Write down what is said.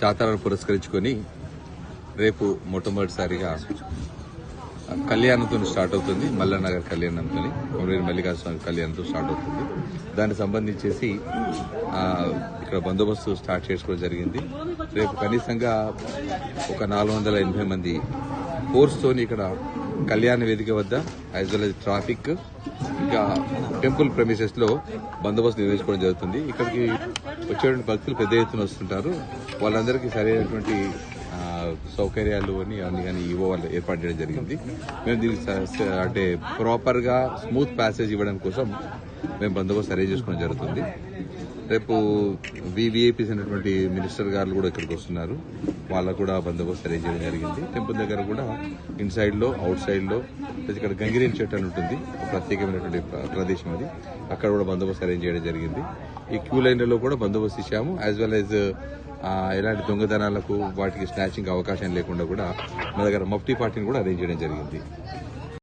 జాతరను పురస్కరించుకొని రేపు మొట్టమొదటిసారిగా కళ్యాణంతో స్టార్ట్ అవుతుంది. మల్లనగర్ కళ్యాణంతో కొమరేరు మల్లికార్జున స్వామి కళ్యాణంతో స్టార్ట్ అవుతుంది. దానికి సంబంధించేసి ఇక్కడ బందోబస్తు స్టార్ట్ చేసుకోవడం జరిగింది. రేపు కనీసంగా ఒక నాలుగు వందల ఎనభై మంది ఫోర్స్తోని ఇక్కడ కళ్యాణ వేదిక వద్ద యాజ్ వెల్ ట్రాఫిక్ ఇంకా టెంపుల్ ప్రెమిసెస్లో బందోబస్తు నిర్వహించుకోవడం జరుగుతుంది. ఇక్కడికి వచ్చేటువంటి భక్తులు పెద్ద ఎత్తున వస్తుంటారు. వాళ్ళందరికీ సరైనటువంటి సౌకర్యాలు అని అన్ని కానీ ఇవో వాళ్ళు ఏర్పాటు చేయడం జరిగింది. మేము దీనికి అంటే ప్రాపర్గా స్మూత్ ప్యాసేజ్ ఇవ్వడం కోసం మేము బందోబస్తు అరేంజ్ చేసుకోవడం జరుగుతుంది. రేపు వివిఐపీస్ అయినటువంటి మినిస్టర్ గారు కూడా ఇక్కడికి వస్తున్నారు. వాళ్ళకు కూడా బందోబస్తు అరేంజ్ చేయడం జరిగింది. టెంపుల్ దగ్గర కూడా ఇన్సైడ్లో అవుట్ సైడ్లో ఇక్కడ గంగిరేని చెట్టు అని ఉంటుంది. ప్రత్యేకమైనటువంటి ప్ర- ప్రదేశం అది. అక్కడ కూడా బందోబస్తు అరేంజ్ చేయడం జరిగింది. ఈ క్యూ లైన్లలో కూడా బందోబస్తు ఇచ్చాము. యాజ్ వెల్ యాజ్ ఎలాంటి దొంగతనాలకు వాటికి స్నాచింగ్ అవకాశం లేకుండా కూడా మన దగ్గర మఫ్టీ పార్టీని కూడా అరేంజ్ చేయడం జరిగింది.